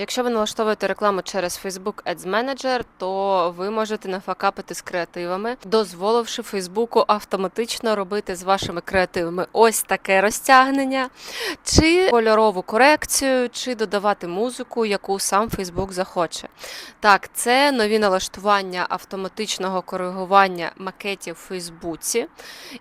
Якщо ви налаштовуєте рекламу через Facebook Ads Manager, то ви можете нафакапити з креативами, дозволивши Фейсбуку автоматично робити з вашими креативами ось таке розтягнення, чи кольорову корекцію, чи додавати музику, яку сам Facebook захоче. Так, це нові налаштування автоматичного коригування макетів в Фейсбуці.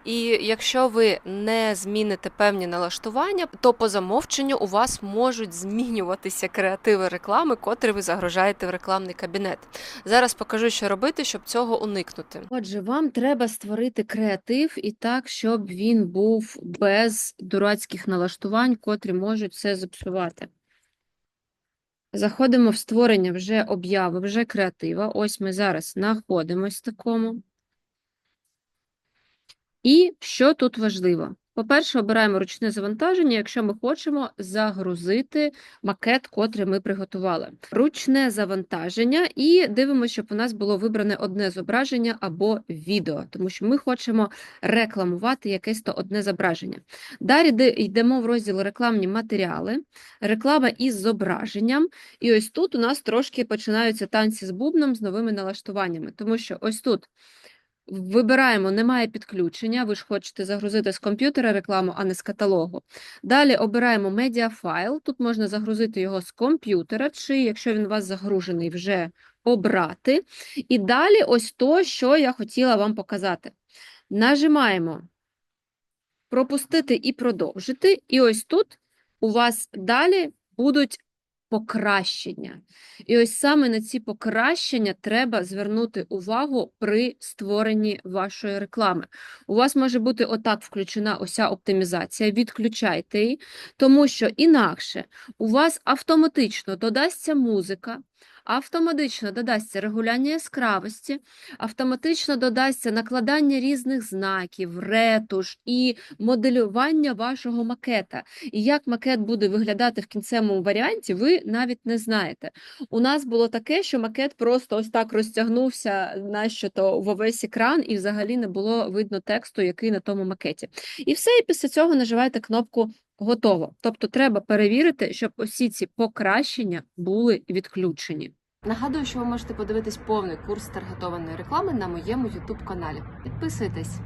І якщо ви не зміните певні налаштування, то по замовченню у вас можуть змінюватися креативи реклами, котрі ви загружаєте в рекламний кабінет. Зараз покажу, що робити, щоб цього уникнути. Отже, вам треба створити креатив і так, щоб він був без дурацьких налаштувань, котрі можуть все зіпсувати. Заходимо в створення вже обяви, вже креатива. Ось ми зараз знаходимось в такому. І що тут важливо? По-перше, обираємо ручне завантаження, якщо ми хочемо загрузити макет, котрий ми приготували. Ручне завантаження, і дивимося, щоб у нас було вибране одне зображення або відео, тому що ми хочемо рекламувати якесь то одне зображення. Далі йдемо в розділ рекламні матеріали, реклама із зображенням. І ось тут у нас трошки починаються танці з бубном з новими налаштуваннями, тому що ось тут. Вибираємо немає підключення. Ви ж хочете загрузити з комп'ютера рекламу, а не з каталогу. Далі обираємо медіафайл. Тут можна загрузити його з комп'ютера, чи якщо він у вас загружений, вже обрати. І далі ось то, що я хотіла вам показати. Нажимаємо пропустити і продовжити. І ось тут у вас далі будуть покращення. І ось саме на ці покращення треба звернути увагу при створенні вашої реклами. У вас може бути отак включена ося оптимізація, відключайте її, тому що інакше у вас автоматично додасться музика, автоматично додасться регуляння яскравості, автоматично додасться накладання різних знаків, ретуш і моделювання вашого макета. І як макет буде виглядати в кінцевому варіанті, ви навіть не знаєте. У нас було таке, що макет просто ось так розтягнувся нащо-то в увесь екран, і взагалі не було видно тексту, який на тому макеті. І все, і після цього наживаєте кнопку Готово. Тобто треба перевірити, щоб усі ці покращення були відключені. Нагадую, що ви можете подивитись повний курс таргетованої реклами на моєму YouTube каналі. Підписуйтесь.